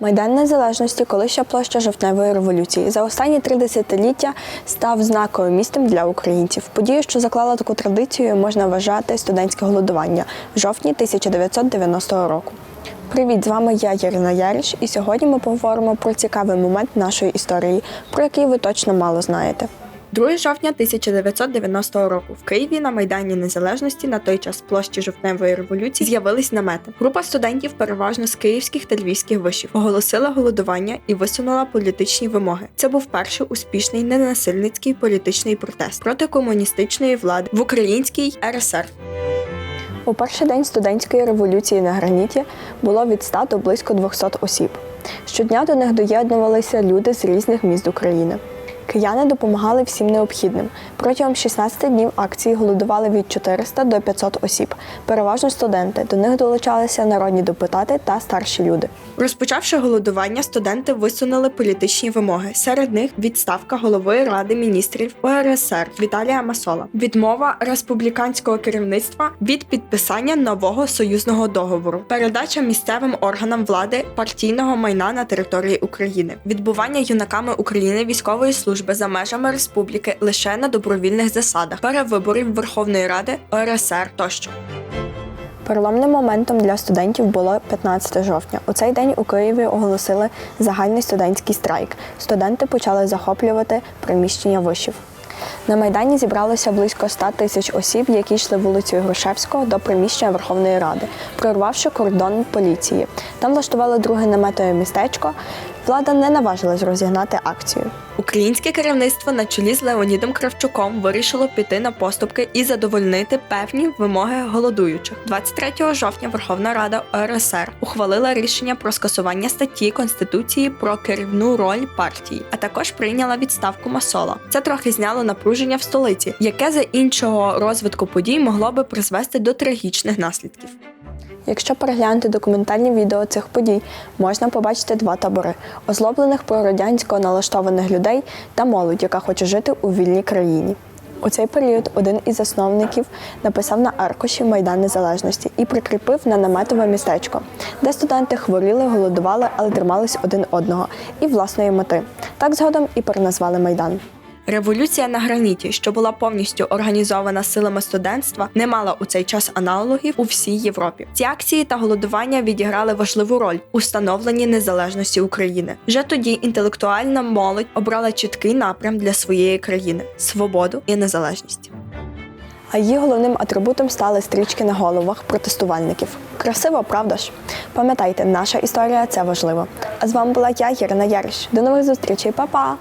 Майдан Незалежності, колишня площа жовтневої революції, за останні три десятиліття став знаковим містом для українців. Подію, що заклала таку традицію, можна вважати студентське голодування в жовтні 1990 року. Привіт, з вами я, Ярина Яріш, і сьогодні ми поговоримо про цікавий момент нашої історії, про який ви точно мало знаєте. 2 жовтня 1990 року в Києві на Майдані Незалежності на той час площі жовтневої революції з'явились намети. Група студентів, переважно з київських та львівських вишів, оголосила голодування і висунула політичні вимоги. Це був перший успішний ненасильницький політичний протест проти комуністичної влади в українській РСР. У перший день студентської революції на граніті було від 100 до близько 200 осіб. Щодня до них доєднувалися люди з різних міст України. Кияни допомагали всім необхідним. Протягом 16 днів акції голодували від 400 до 500 осіб, переважно студенти. До них долучалися народні депутати та старші люди. Розпочавши голодування, студенти висунули політичні вимоги. Серед них відставка голови ради міністрів УРСР Віталія Масола, відмова республіканського керівництва від підписання нового союзного договору, передача місцевим органам влади партійного майна на території України, відбування юнаками України військової служби за межами республіки лише на добровільних засадах, перевиборів Верховної Ради ОРСР тощо. Переломним моментом для студентів було 15 жовтня. У цей день у Києві оголосили загальний студентський страйк. Студенти почали захоплювати приміщення вишів. На Майдані зібралося близько 100 тисяч осіб, які йшли вулицею Грушевського до приміщення Верховної Ради, прорвавши кордон поліції. Там влаштували друге наметове містечко. Влада не наважилась розігнати акцію. Українське керівництво на чолі з Леонідом Кравчуком вирішило піти на поступки і задовольнити певні вимоги голодуючих. 23 жовтня Верховна Рада ОРСР ухвалила рішення про скасування статті Конституції про керівну роль партії, а також прийняла відставку Масола. Це трохи зняло напруження в столиці, яке за іншого розвитку подій могло би призвести до трагічних наслідків. Якщо переглянути документальні відео цих подій, можна побачити два табори: озлоблених прорадянсько налаштованих людей та молодь, яка хоче жити у вільній країні. У цей період один із засновників написав на аркуші Майдан Незалежності і прикріпив на наметове містечко, де студенти хворіли, голодували, але тримались один одного і власної мети. Так згодом і переназвали Майдан. Революція на граніті, що була повністю організована силами студентства, не мала у цей час аналогів у всій Європі. Ці акції та голодування відіграли важливу роль у становленні незалежності України. Вже тоді інтелектуальна молодь обрала чіткий напрям для своєї країни свободу і незалежність. А її головним атрибутом стали стрічки на головах протестувальників. Красиво, правда ж? Пам'ятайте, наша історія це важливо. А з вами була я, Ірина Яриш. До нових зустрічей, Па-па!